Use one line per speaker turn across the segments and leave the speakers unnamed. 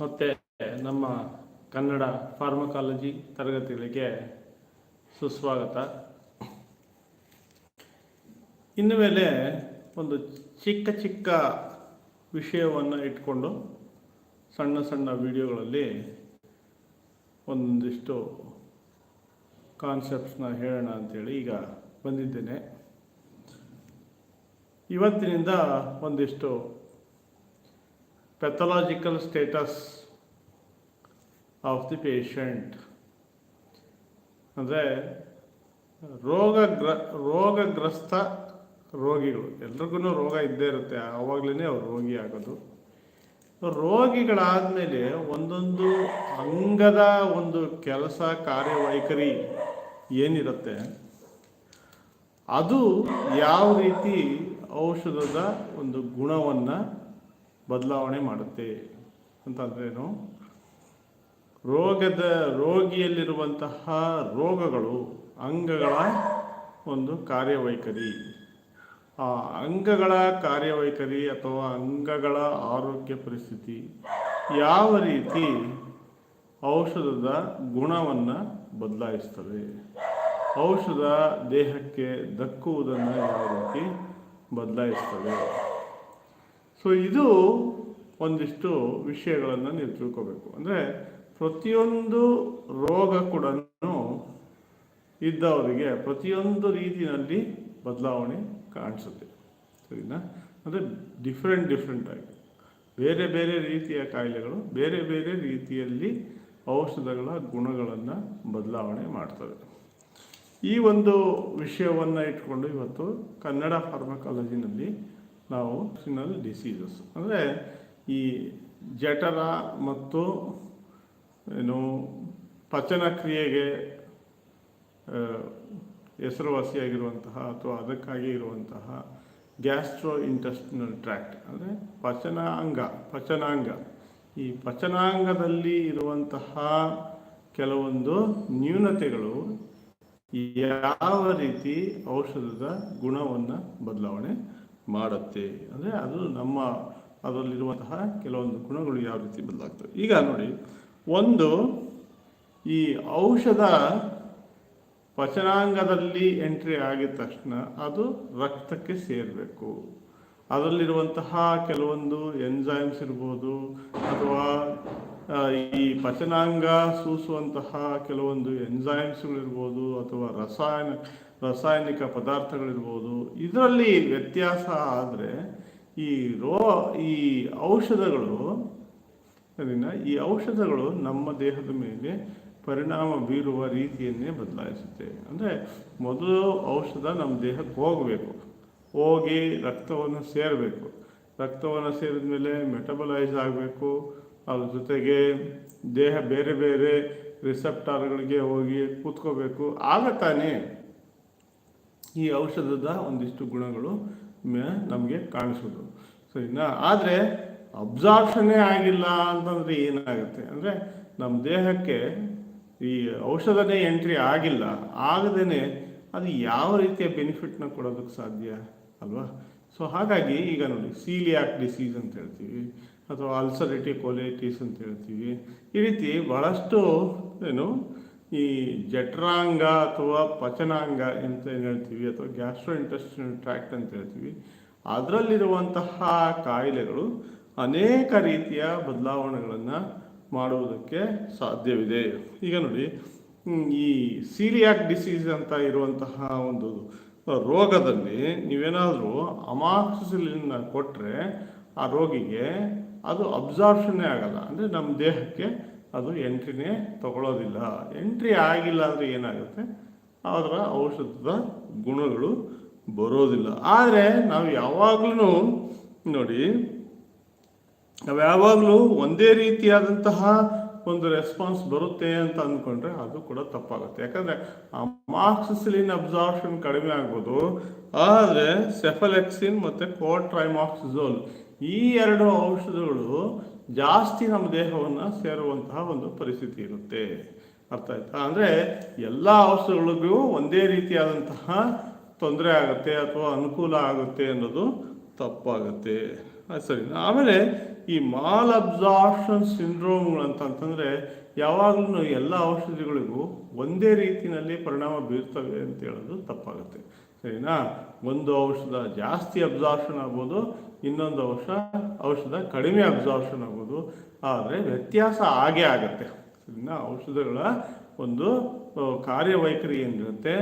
ಮತ್ತು ನಮ್ಮ ಕನ್ನಡ ಫಾರ್ಮಕಾಲಜಿ ತರಗತಿಗಳಿಗೆ ಸುಸ್ವಾಗತ. ಇನ್ನು ಮೇಲೆ ಒಂದು ಚಿಕ್ಕ ಚಿಕ್ಕ ವಿಷಯವನ್ನು ಇಟ್ಕೊಂಡು ಸಣ್ಣ ಸಣ್ಣ ವಿಡಿಯೋಗಳಲ್ಲಿ ಒಂದಿಷ್ಟು ಕಾನ್ಸೆಪ್ಟ್ಸ್ನ ಹೇಳೋಣ ಅಂತೇಳಿ ಈಗ ಬಂದಿದ್ದೇನೆ. ಇವತ್ತಿನಿಂದ ಒಂದಿಷ್ಟು pathological status of the patient ಅಂದರೆ ರೋಗಗ್ರ ರೋಗಗ್ರಸ್ತ ರೋಗಿಗಳು ಎಲ್ರಿಗೂ ರೋಗ ಇದ್ದೇ ಇರುತ್ತೆ ಆವಾಗಲೇ ಅವ್ರು ರೋಗಿ ಆಗೋದು. ರೋಗಿಗಳಾದಮೇಲೆ ಒಂದೊಂದು ಅಂಗದ ಒಂದು ಕೆಲಸ ಕಾರ್ಯವೈಖರಿ ಏನಿರುತ್ತೆ, ಅದು ಯಾವ ರೀತಿ ಔಷಧದ ಒಂದು ಗುಣವನ್ನು ಬದಲಾವಣೆ ಮಾಡುತ್ತೆ ಅಂತಂದ್ರೇನು ರೋಗದ ರೋಗಿಯಲ್ಲಿರುವಂತಹ ರೋಗಗಳು ಅಂಗಗಳ ಒಂದು ಕಾರ್ಯವೈಖರಿ. ಆ ಅಂಗಗಳ ಕಾರ್ಯವೈಖರಿ ಅಥವಾ ಅಂಗಗಳ ಆರೋಗ್ಯ ಪರಿಸ್ಥಿತಿ ಯಾವ ರೀತಿ ಔಷಧದ ಗುಣವನ್ನು ಬದಲಾಯಿಸ್ತದೆ? ಔಷಧ ದೇಹಕ್ಕೆ ದಕ್ಕುವುದನ್ನು ಯಾವ ರೀತಿ ಬದಲಾಯಿಸ್ತದೆ? ಸೊ ಇದು ಒಂದಿಷ್ಟು ವಿಷಯಗಳನ್ನು ನೀವು ತಿಳ್ಕೋಬೇಕು. ಅಂದರೆ ಪ್ರತಿಯೊಂದು ರೋಗ ಕೂಡ ಇದ್ದವರಿಗೆ ಪ್ರತಿಯೊಂದು ರೀತಿಯಲ್ಲಿ ಬದಲಾವಣೆ ಕಾಣಿಸುತ್ತೆ. ಸರಿನಾ? ಅಂದರೆ ಡಿಫ್ರೆಂಟ್ ಡಿಫ್ರೆಂಟ್ ಆಗಿ. ಬೇರೆ ಬೇರೆ ರೀತಿಯ ಕಾಯಿಲೆಗಳು, ಬೇರೆ ಬೇರೆ ರೀತಿಯಲ್ಲಿ ಔಷಧಗಳ ಗುಣಗಳನ್ನು ಬದಲಾವಣೆ ಮಾಡ್ತವೆ. ಈ ಒಂದು ವಿಷಯವನ್ನು ಇಟ್ಕೊಂಡು ಇವತ್ತು ಕನ್ನಡ ಫಾರ್ಮಕಾಲಜಿನಲ್ಲಿ ನಾವು ಸಿನಲ್ ಡಿಸೀಸಸ್ ಅಂದರೆ ಈ ಜಠರ ಮತ್ತು ಏನು ಪಚನ ಕ್ರಿಯೆಗೆ ಹೆಸರುವಾಸಿಯಾಗಿರುವಂತಹ ಅಥವಾ ಅದಕ್ಕಾಗಿ ಇರುವಂತಹ ಗ್ಯಾಸ್ಟ್ರೋ ಇಂಟೆಸ್ಟಿನಲ್ ಟ್ರ್ಯಾಕ್ಟ್ ಅಂದರೆ ಪಚನಾಂಗ ಪಚನಾಂಗ. ಈ ಪಚನಾಂಗದಲ್ಲಿ ಇರುವಂತಹ ಕೆಲವೊಂದು ನ್ಯೂನತೆಗಳು ಯಾವ ರೀತಿ ಔಷಧದ ಗುಣವನ್ನು ಬದಲಾವಣೆ ಮಾಡುತ್ತೆ. ಅಂದರೆ ಅದು ನಮ್ಮ ಅದರಲ್ಲಿರುವಂತಹ ಕೆಲವೊಂದು ಗುಣಗಳು ಯಾವ ರೀತಿ ಬದಲಾಗ್ತವೆ. ಈಗ ನೋಡಿ, ಒಂದು ಈ ಔಷಧ ಪಚನಾಂಗದಲ್ಲಿ ಎಂಟ್ರಿ ಆಗಿದ ತಕ್ಷಣ ಅದು ರಕ್ತಕ್ಕೆ ಸೇರಬೇಕು. ಅದರಲ್ಲಿರುವಂತಹ ಕೆಲವೊಂದು ಎನ್ಸೈಮ್ಸ್ ಇರ್ಬೋದು, ಅಥವಾ ಈ ಪಚನಾಂಗ ಸೂಸುವಂತಹ ಕೆಲವೊಂದು ಎನ್ಸೈಮ್ಸ್ಗಳಿರ್ಬೋದು ಅಥವಾ ರಸಾಯನ ರಾಸಾಯನಿಕ ಪದಾರ್ಥಗಳಿರ್ಬೋದು, ಇದರಲ್ಲಿ ವ್ಯತ್ಯಾಸ ಆದರೆ ಈ ರೋ, ಈ ಔಷಧಗಳು ಅದನ್ನು ಈ ಔಷಧಗಳು ನಮ್ಮ ದೇಹದ ಮೇಲೆ ಪರಿಣಾಮ ಬೀರುವ ರೀತಿಯನ್ನೇ ಬದಲಾಯಿಸುತ್ತೆ. ಅಂದರೆ ಮೊದಲು ಔಷಧ ನಮ್ಮ ದೇಹಕ್ಕೆ ಹೋಗಬೇಕು. ಹೋಗಿ ರಕ್ತವನ್ನು ಸೇರಬೇಕು. ರಕ್ತವನ್ನು ಸೇರಿದ ಮೇಲೆ ಮೆಟಬಲೈಸ್ ಆಗಬೇಕು. ಅದ್ರ ಜೊತೆಗೆ ದೇಹ ಬೇರೆ ಬೇರೆ ರಿಸೆಪ್ಟಾರ್ಗಳಿಗೆ ಹೋಗಿ ಕೂತ್ಕೋಬೇಕು. ಆಗ ತಾನೇ ಈ ಔಷಧದ ಒಂದಿಷ್ಟು ಗುಣಗಳು ನಮಗೆ ಕಾಣಿಸೋದು. ಸರಿನಾ? ಆದರೆ ಅಬ್ಸಾರ್ಪ್ಷನ್ನೇ ಆಗಿಲ್ಲ ಅಂತಂದರೆ ಏನಾಗುತ್ತೆ? ಅಂದರೆ ನಮ್ಮ ದೇಹಕ್ಕೆ ಈ ಔಷಧನೇ ಎಂಟ್ರಿ ಆಗಿಲ್ಲ. ಆಗದೇ ಅದು ಯಾವ ರೀತಿಯ ಬೆನಿಫಿಟ್ನ ಕೊಡೋದಕ್ಕೆ ಸಾಧ್ಯ ಅಲ್ವಾ? ಸೊ ಹಾಗಾಗಿ ಈಗ ನೋಡಿ, ಸೀಲಿಯಾಕ್ ಡಿಸೀಸ್ ಅಂತ ಹೇಳ್ತೀವಿ, ಅಥವಾ ಅಲ್ಸರಿಟಿ ಕೊಲೈಟಿಸ್ ಅಂತ ಹೇಳ್ತೀವಿ, ಈ ರೀತಿ ಭಾಳಷ್ಟು ಏನು ಈ ಜಠರಾಂಗ ಅಥವಾ ಪಚನಾಂಗ ಅಂತ ಏನು ಹೇಳ್ತೀವಿ ಅಥವಾ ಗ್ಯಾಸ್ಟ್ರೋ ಇಂಟೆಸ್ಟಿನಲ್ ಟ್ರ್ಯಾಕ್ಟ್ ಅಂತ ಹೇಳ್ತೀವಿ, ಅದರಲ್ಲಿರುವಂತಹ ಕಾಯಿಲೆಗಳು ಅನೇಕ ರೀತಿಯ ಬದಲಾವಣೆಗಳನ್ನು ಮಾಡುವುದಕ್ಕೆ ಸಾಧ್ಯವಿದೆ. ಈಗ ನೋಡಿ ಈ ಸೀರಿಯಾಕ್ ಡಿಸೀಸ್ ಅಂತ ಇರುವಂತಹ ಒಂದು ರೋಗದಲ್ಲಿ ನೀವೇನಾದರೂ ಅಮಾಕ್ಸಿಲಿನ ಕೊಟ್ಟರೆ ಆ ರೋಗಿಗೆ ಅದು ಅಬ್ಸಾರ್ಪ್ಷನ್ನೇ ಆಗಲ್ಲ. ಅಂದರೆ ನಮ್ಮ ದೇಹಕ್ಕೆ ಅದು ಎಂಟ್ರಿನೇ ತಗೊಳ್ಳೋದಿಲ್ಲ ಎಂಟ್ರಿ ಆಗಿಲ್ಲ ಅಂದರೆ ಏನಾಗುತ್ತೆ? ಅದರ ಔಷಧದ ಗುಣಗಳು ಬರೋದಿಲ್ಲ. ಆದರೆ ನಾವು ಯಾವಾಗಲೂ ನೋಡಿ, ನಾವು ಯಾವಾಗಲೂ ಒಂದೇ ರೀತಿಯಾದಂತಹ ಒಂದು ರೆಸ್ಪಾನ್ಸ್ ಬರುತ್ತೆ ಅಂತ ಅಂದ್ಕೊಂಡ್ರೆ ಅದು ಕೂಡ ತಪ್ಪಾಗುತ್ತೆ. ಯಾಕಂದರೆ ಮಾಕ್ಸಿಸಿಲಿನ್ ಅಬ್ಸಾರ್ಪ್ಷನ್ ಕಡಿಮೆ ಆಗ್ಬೋದು. ಆದರೆ ಸೆಫಲೆಕ್ಸಿನ್ ಮತ್ತು ಕೋಟ್ರೈಮಾಕ್ಸಿಸೋಲ್ ಈ ಎರಡು ಔಷಧಗಳು ಜಾಸ್ತಿ ನಮ್ಮ ದೇಹವನ್ನು ಸೇರುವಂತಹ ಒಂದು ಪರಿಸ್ಥಿತಿ ಇರುತ್ತೆ. ಅರ್ಥ ಆಯ್ತಾ? ಅಂದರೆ ಎಲ್ಲ ಔಷಧಗಳಿಗೂ ಒಂದೇ ರೀತಿಯಾದಂತಹ ತೊಂದರೆ ಆಗುತ್ತೆ ಅಥವಾ ಅನುಕೂಲ ಆಗುತ್ತೆ ಅನ್ನೋದು ತಪ್ಪಾಗುತ್ತೆ. ಸರಿ ಆಮೇಲೆ ಈ ಮಾಲ್ ಅಬ್ಸಾರ್ಷನ್ ಸಿಂಡ್ರೋಮ್ಗಳು ಅಂತಂತಂದರೆ ಯಾವಾಗಲೂ ಎಲ್ಲ ಔಷಧಿಗಳಿಗೂ ಒಂದೇ ರೀತಿಯಲ್ಲಿ ಪರಿಣಾಮ ಬೀರ್ತವೆ ಅಂತ ಹೇಳೋದು ತಪ್ಪಾಗುತ್ತೆ. ಸರಿನಾ ಒಂದು ಔಷಧ ಜಾಸ್ತಿ ಅಬ್ಸಾರ್ಷನ್ ಆಗ್ಬೋದು, ಇನ್ನೊಂದು ಔಷಧ ಔಷಧ ಕಡಿಮೆ ಅಬ್ಸಾರ್ಷನ್ ಆಗ್ಬೋದು. ಆದರೆ ವ್ಯತ್ಯಾಸ ಆಗೇ ಆಗುತ್ತೆ. ಸರಿನಾ ಔಷಧಗಳ ಒಂದು ಕಾರ್ಯವೈಖರಿ ಏನಿರುತ್ತೆ?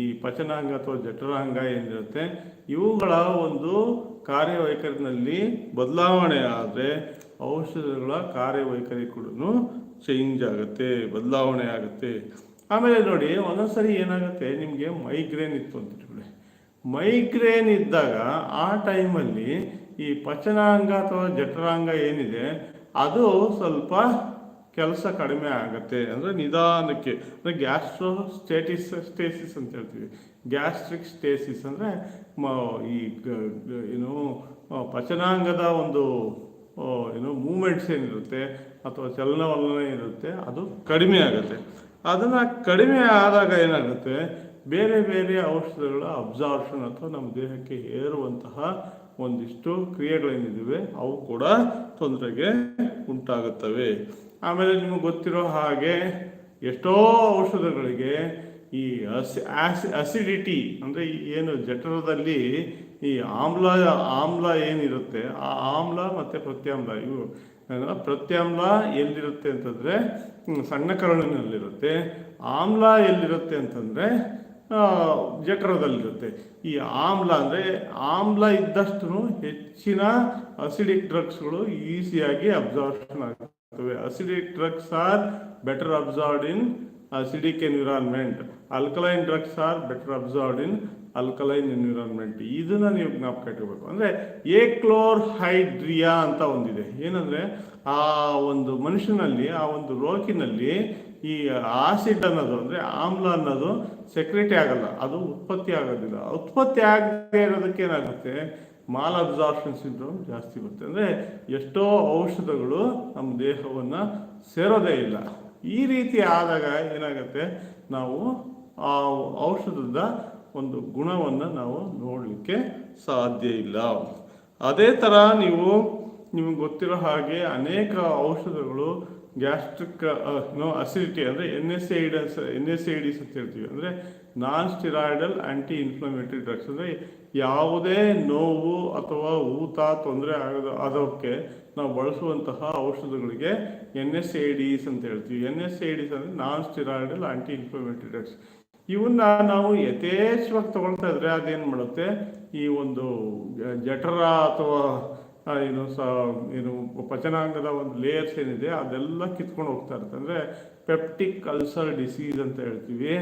ಈ ಪಚನಾಂಗ ಅಥವಾ ಜಠರಾಂಗ ಏನಿರುತ್ತೆ? ಇವುಗಳ ಒಂದು ಕಾರ್ಯವೈಖರಿನಲ್ಲಿ ಬದಲಾವಣೆ ಆದರೆ ಔಷಧಗಳ ಕಾರ್ಯವೈಖರಿ ಕೂಡ ಚೇಂಜ್ ಆಗುತ್ತೆ, ಬದಲಾವಣೆ ಆಗುತ್ತೆ. ಆಮೇಲೆ ನೋಡಿ, ಒಂದೊಂದ್ಸರಿ ಏನಾಗುತ್ತೆ? ನಿಮಗೆ ಮೈಗ್ರೇನ್ ಇತ್ತು ಅಂತ ಮೈಗ್ರೇನ್ ಇದ್ದಾಗ ಆ ಟೈಮಲ್ಲಿ ಈ ಪಚನಾಂಗ ಅಥವಾ ಜಠರಾಂಗ ಏನಿದೆ, ಅದು ಸ್ವಲ್ಪ ಕೆಲಸ ಕಡಿಮೆ ಆಗುತ್ತೆ. ಅಂದರೆ ನಿಧಾನಕ್ಕೆ, ಅಂದರೆ ಗ್ಯಾಸ್ಟ್ರೋ ಸ್ಟೇಟಿಸ್ ಸ್ಟೇಸಿಸ್ ಅಂತ ಹೇಳ್ತೀವಿ. ಗ್ಯಾಸ್ಟ್ರಿಕ್ ಸ್ಟೇಸಿಸ್ ಅಂದರೆ ಮ, ಈ ಏನು ಪಚನಾಂಗದ ಒಂದು ಏನು, ಮೂಮೆಂಟ್ಸ್ ಏನಿರುತ್ತೆ, ಅಥವಾ ಚಲನವಲನ ಇರುತ್ತೆ ಅದು ಕಡಿಮೆ ಆಗುತ್ತೆ. ಅದನ್ನು ಕಡಿಮೆ ಆದಾಗ ಏನಾಗುತ್ತೆ ಬೇರೆ ಬೇರೆ ಔಷಧಗಳ ಅಬ್ಸಾರ್ಷನ್ ಅಥವಾ ನಮ್ಮ ದೇಹಕ್ಕೆ ಏರುವಂತಹ ಒಂದಿಷ್ಟು ಕ್ರಿಯೆಗಳೇನಿದ್ದಾವೆ ಅವು ಕೂಡ ತೊಂದರೆಗೆ ಉಂಟಾಗುತ್ತವೆ. ಆಮೇಲೆ ನಿಮಗೆ ಗೊತ್ತಿರೋ ಹಾಗೆ ಎಷ್ಟೋ ಔಷಧಗಳಿಗೆ ಈ ಅಸಿ ಆಸಿ ಅಸಿಡಿಟಿ ಅಂದರೆ ಏನು ಜಠರದಲ್ಲಿ ಈ ಆಮ್ಲ ಆಮ್ಲ ಏನಿರುತ್ತೆ, ಆ ಆಮ್ಲ ಮತ್ತು ಪ್ರತ್ಯಾಮ್ಲ, ಇವು ಪ್ರತ್ಯಾಮ್ಲ ಎಲ್ಲಿರುತ್ತೆ ಅಂತಂದರೆ ಸಣ್ಣ ಕರುಳಿನಲ್ಲಿರುತ್ತೆ. ಆಮ್ಲ ಎಲ್ಲಿರುತ್ತೆ ಅಂತಂದರೆ ಜಠರದಲ್ಲಿರುತ್ತೆ. ಈ ಆಮ್ಲ ಅಂದರೆ ಆಮ್ಲ ಇದ್ದಷ್ಟು ಹೆಚ್ಚಿನ ಅಸಿಡಿಕ್ ಡ್ರಗ್ಸ್ಗಳು ಈಸಿಯಾಗಿ ಅಬ್ಸಾರ್ಷನ್ ಆಗ್ತವೆ. Acidic drugs are better absorbed in acidic environment alkaline drugs are better absorbed in alkaline environment ಇದನ್ನ ನೀವು ಜ್ಞಾಪಕ ಇಟ್ಕೋಬೇಕು. ಅಂದರೆ ಏಕ್ಲೋರ್ ಹೈಡ್ರಿಯಾ ಅಂತ ಒಂದಿದೆ. ಏನಂದರೆ ಆ ಒಂದು ಮನುಷ್ಯನಲ್ಲಿ, ಆ ಒಂದು ರೋಗಿನಲ್ಲಿ ಈ ಆಸಿಡ್ ಅನ್ನೋದು ಅಂದರೆ ಆಮ್ಲ ಅನ್ನೋದು ಸೆಕ್ರೆಟಿ ಆಗಲ್ಲ, ಅದು ಉತ್ಪತ್ತಿ ಆಗೋದಿಲ್ಲ. ಉತ್ಪತ್ತಿ ಆಗದೆ ಇರೋದಕ್ಕೆ ಏನಾಗುತ್ತೆ? ಮಾಲ್ ಅಬ್ಸಾರ್ಪ್ಷನ್ ಸಿಂಡ್ರೋಮ್ ಜಾಸ್ತಿ ಬರುತ್ತೆ. ಅಂದರೆ ಎಷ್ಟೋ ಔಷಧಗಳು ನಮ್ಮ ದೇಹವನ್ನು ಸೇರೋದೇ ಇಲ್ಲ. ಈ ರೀತಿ ಆದಾಗ ಏನಾಗುತ್ತೆ? ನಾವು ಆ ಔಷಧದ ಒಂದು ಗುಣವನ್ನು ನಾವು ನೋಡಲಿಕ್ಕೆ ಸಾಧ್ಯ ಇಲ್ಲ. ಅದೇ ಥರ ನೀವು ನಿಮಗೆ ಗೊತ್ತಿರೋ ಹಾಗೆ ಅನೇಕ ಔಷಧಗಳು ಗ್ಯಾಸ್ಟ್ರಿಕ್ ನೋ ಅಸಿಡಿಟಿ ಅಂದರೆ N S ಐಡಸ್ N S IDs ಅಂತ ಹೇಳ್ತೀವಿ. ಅಂದರೆ non steroidal anti inflammatory drugs ಅಂದರೆ ಯಾವುದೇ ನೋವು ಅಥವಾ ಊತ ತೊಂದರೆ ಆಗದ ಅದಕ್ಕೆ ನಾವು ಬಳಸುವಂತಹ ಔಷಧಗಳಿಗೆ ಎನ್ ಎಸ್ ಐಡಿಸ್ ಅಂತ ಹೇಳ್ತೀವಿ. ಎನ್ ಎಸ್ ಐಡಿಸ್ ಅಂದರೆ non steroidal anti inflammatory drugs ಇವನ್ನ ನಾವು ಯಥೇಚ್ಛವಾಗಿ ತಗೊಳ್ತಾ ಇದ್ರೆ ಅದೇನು ಮಾಡುತ್ತೆ? ಈ ಒಂದು, ಜಠರ ಅಥವಾ ಏನು ಸ, ಏನು ಪಚನಾಂಗದ ಒಂದು ಲೇಯರ್ಸ್ ಏನಿದೆ, ಅದೆಲ್ಲ ಕಿತ್ಕೊಂಡು ಹೋಗ್ತಾ ಇರುತ್ತೆ. ಅಂದರೆ ಪೆಪ್ಟಿಕ್ ಅಲ್ಸರ್ ಡಿಸೀಸ್ ಅಂತ ಹೇಳ್ತೀವಿ.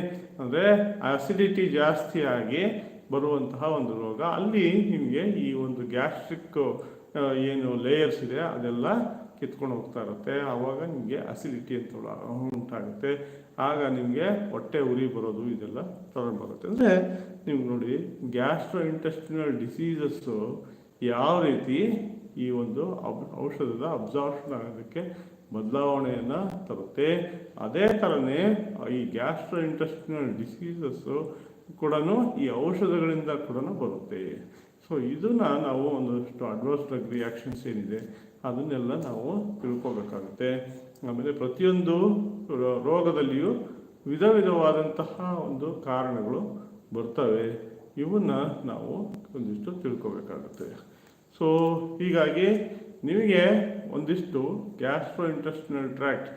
ಅಂದರೆ ಆಸಿಡಿಟಿ ಜಾಸ್ತಿ ಆಗಿ ಬರುವಂತಹ ಒಂದು ರೋಗ. ಅಲ್ಲಿ ನಿಮಗೆ ಈ ಒಂದು ಗ್ಯಾಸ್ಟ್ರಿಕ್ ಏನು ಲೇಯರ್ಸ್ ಇದೆ, ಅದೆಲ್ಲ ಕಿತ್ಕೊಂಡು ಹೋಗ್ತಾ ಇರುತ್ತೆ. ಆವಾಗ ನಿಮಗೆ ಅಸಿಡಿಟಿ ಅಂತ ಉಂಟಾಗುತ್ತೆ. ಆಗ ನಿಮಗೆ ಹೊಟ್ಟೆ ಉರಿ ಬರೋದು, ಇದೆಲ್ಲ ಪ್ರಾರಂಭ ಆಗುತ್ತೆ. ಅಂದರೆ, ನೀವು ನೋಡಿ ಗ್ಯಾಸ್ಟ್ರೋ ಇಂಟೆಸ್ಟಿನಲ್ ಡಿಸೀಸಸ್ಸು ಯಾವ ರೀತಿ ಈ ಒಂದು ಔಷಧದ ಅಬ್ಸಾರ್ಷನ್ ಆಗೋದಕ್ಕೆ ಬದಲಾವಣೆಯನ್ನು ತರುತ್ತೆ. ಅದೇ ಥರನೇ ಈ ಗ್ಯಾಸ್ಟ್ರೋ ಇಂಟೆಸ್ಟಿನಲ್ ಡಿಸೀಸಸ್ಸು ಕೂಡ ಈ ಔಷಧಗಳಿಂದ ಕೂಡ ಬರುತ್ತೆ. ಸೊ ಇದನ್ನು ನಾವು ಒಂದಷ್ಟು ಅಡ್ವರ್ಸ್ ಡ್ರಗ್ ರಿಯಾಕ್ಷನ್ಸ್ ಏನಿದೆ ಅದನ್ನೆಲ್ಲ ನಾವು ತಿಳ್ಕೊಬೇಕಾಗುತ್ತೆ. ಆಮೇಲೆ ಪ್ರತಿಯೊಂದು ರೋಗದಲ್ಲಿಯೂ ವಿಧ ವಿಧವಾದಂತಹ ಒಂದು ಕಾರಣಗಳು ಬರ್ತವೆ. ಇವನ್ನ ನಾವು ಒಂದಿಷ್ಟು ತಿಳ್ಕೊಬೇಕಾಗುತ್ತೆ. ಸೊ ಹೀಗಾಗಿ ನಿಮಗೆ ಒಂದಿಷ್ಟು ಗ್ಯಾಸ್ಟ್ರೋ ಇಂಟೆಸ್ಟಿನಲ್ ಟ್ರ್ಯಾಕ್ಟ್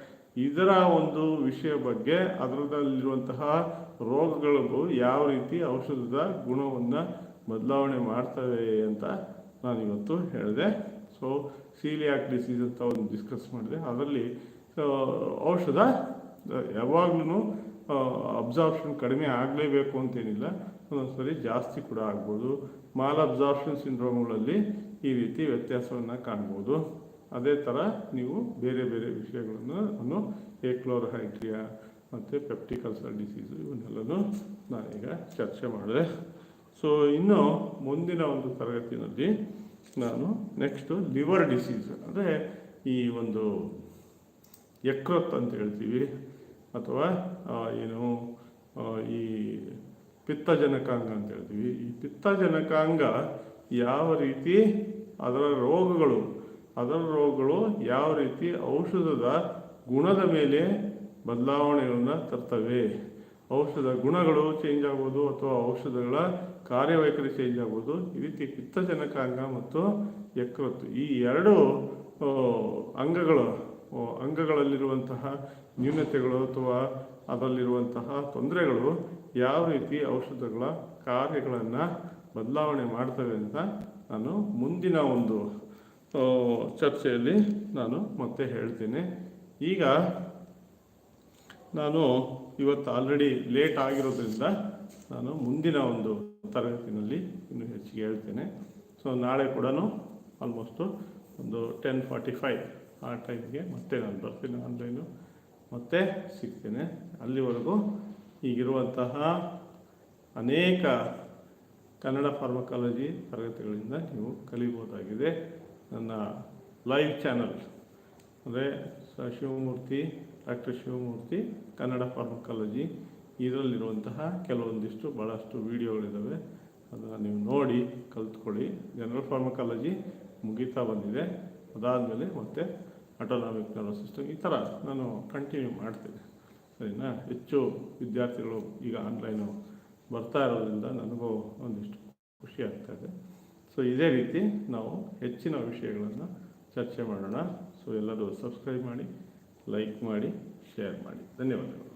ಇದರ ಒಂದು ವಿಷಯ ಬಗ್ಗೆ ಅದರದಲ್ಲಿರುವಂತಹ ರೋಗಗಳಿಗೂ ಯಾವ ರೀತಿ ಔಷಧದ ಗುಣವನ್ನು ಬದಲಾವಣೆ ಮಾಡ್ತವೆ ಅಂತ ನಾನಿವತ್ತು ಹೇಳಿದೆ. ಸೊ ಸೀಲಿಯಾಕ್ ಡಿಸೀಸ್ ಅಂತ ಒಂದು ಡಿಸ್ಕಸ್ ಮಾಡಿದೆ. ಅದರಲ್ಲಿ ಔಷಧ ಯಾವಾಗ್ಲೂ ಅಬ್ಸಾರ್ಪ್ಷನ್ ಕಡಿಮೆ ಆಗಲೇಬೇಕು ಅಂತೇನಿಲ್ಲ. ಒಂದೊಂದ್ಸರಿ ಜಾಸ್ತಿ ಕೂಡ ಆಗ್ಬೋದು. ಮಾಲ್ ಅಬ್ಸಾರ್ಪ್ಷನ್ ಸಿಂಡ್ರೋಮ್ಗಳಲ್ಲಿ ಈ ರೀತಿ ವ್ಯತ್ಯಾಸವನ್ನು ಕಾಣ್ಬೋದು. ಅದೇ ಥರ ನೀವು ಬೇರೆ ಬೇರೆ ವಿಷಯಗಳನ್ನು ನಾನು ಏಕ್ಲೋರಹೈಡ್ರಿಯಾ ಮತ್ತು ಪೆಪ್ಟಿಕ್ ಡಿಸೀಸ್ ಡಿಸೀಸು ಇವನ್ನೆಲ್ಲನೂ ನಾನೀಗ ಚರ್ಚೆ ಮಾಡಿದೆ. ಸೊ ಇನ್ನು ಮುಂದಿನ ಒಂದು ತರಗತಿಯಲ್ಲಿ ನಾನು ನೆಕ್ಸ್ಟು ಲಿವರ್ ಡಿಸೀಸ್ ಅಂದರೆ ಈ ಒಂದು ಯಕೃತ್ ಅಂತ ಹೇಳ್ತೀವಿ. ಅಥವಾ ಏನು ಈ ಪಿತ್ತಜನಕಾಂಗ ಅಂತ ಹೇಳ್ತೀವಿ. ಈ ಪಿತ್ತಜನಕಾಂಗ ಯಾವ ರೀತಿ ಅದರ ರೋಗಗಳು ಅದರ ರೋಗಗಳು ಯಾವ ರೀತಿ ಔಷಧದ ಗುಣದ ಮೇಲೆ ಬದಲಾವಣೆಗಳನ್ನು ತರ್ತವೆ. ಔಷಧ ಗುಣಗಳು ಚೇಂಜ್ ಆಗ್ಬೋದು ಅಥವಾ ಔಷಧಗಳ ಕಾರ್ಯವೈಖರಿ ಚೇಂಜ್ ಆಗ್ಬೋದು ಈ ರೀತಿ ಪಿತ್ತಜನಕಾಂಗ ಮತ್ತು ಯಕೃತ್ ಈ ಎರಡು ಅಂಗಗಳು ಅಂಗಗಳಲ್ಲಿರುವಂತಹ ನ್ಯೂನತೆಗಳು ಅಥವಾ ಅದರಲ್ಲಿರುವಂತಹ ತೊಂದರೆಗಳು ಯಾವ ರೀತಿ ಔಷಧಗಳ ಕಾರ್ಯಗಳನ್ನು ಬದಲಾವಣೆ ಮಾಡ್ತವೆ ಅಂತ ನಾನು ಮುಂದಿನ ಒಂದು ಚರ್ಚೆಯಲ್ಲಿ ನಾನು ಮತ್ತೆ ಹೇಳ್ತೀನಿ. ಈಗ ನಾನು ಇವತ್ತು ಆಲ್ರೆಡಿ ಲೇಟ್ ಆಗಿರೋದ್ರಿಂದ ನಾನು ಮುಂದಿನ ಒಂದು ತರಗತಿನಲ್ಲಿ ಇನ್ನು ಹೆಚ್ಚಿಗೆ ಹೇಳ್ತೇನೆ. ಸೊ ನಾಳೆ ಕೂಡ ಆಲ್ಮೋಸ್ಟು ಒಂದು ಟೆನ್ ಫಾರ್ಟಿ ಫೈವ್ ಆ ಟೈಮ್ಗೆ ಮತ್ತೆ ನಾನು ಬರ್ತೀನಿ ಆನ್ಲೈನು ಮತ್ತೆ ಸಿಗ್ತೇನೆ. ಅಲ್ಲಿವರೆಗೂ ಈಗಿರುವಂತಹ ಅನೇಕ ಕನ್ನಡ ಫಾರ್ಮಕಾಲಜಿ ತರಗತಿಗಳಿಂದ ನೀವು ಕಲಿಬೋದಾಗಿದೆ ನನ್ನ ಲೈವ್ ಚಾನಲ್ ಅಂದರೆ ಶಿವಮೂರ್ತಿ ಡಾಕ್ಟರ್ ಶಿವಮೂರ್ತಿ, ಕನ್ನಡ ಫಾರ್ಮಕಾಲಜಿ ಇದರಲ್ಲಿರುವಂತಹ ಕೆಲವೊಂದಿಷ್ಟು ಭಾಳಷ್ಟು ವೀಡಿಯೋಗಳಿದ್ದಾವೆ ಅದನ್ನು ನೀವು ನೋಡಿ ಕಲ್ತ್ಕೊಳ್ಳಿ. ಜನರಲ್ ಫಾರ್ಮಕಾಲಜಿ ಮುಗೀತಾ ಬಂದಿದೆ. ಅದಾದಮೇಲೆ ಮತ್ತೆ ಆಟೋನಾಮಿಕ್ ನರ್ವಸ್ ಸಿಸ್ಟಮ್ ಈ ಥರ ನಾನು ಕಂಟಿನ್ಯೂ ಮಾಡ್ತೇನೆ. ಸರಿನಾ? ಹೆಚ್ಚು ವಿದ್ಯಾರ್ಥಿಗಳು ಈಗ ಆನ್ಲೈನು ಬರ್ತಾ ಇರೋದ್ರಿಂದ ನನಗೂ ಒಂದಿಷ್ಟು ಖುಷಿ ಆಗ್ತಾ ಇದೆ. ಸೊ ಇದೇ ರೀತಿ ನಾವು ಹೆಚ್ಚಿನ ವಿಷಯಗಳನ್ನು ಚರ್ಚೆ ಮಾಡೋಣ. ಸೊ ಎಲ್ಲರೂ ಸಬ್ಸ್ಕ್ರೈಬ್ ಮಾಡಿ ಲೈಕ್ ಮಾಡಿ ಶೇರ್ ಮಾಡಿ. ಧನ್ಯವಾದಗಳು.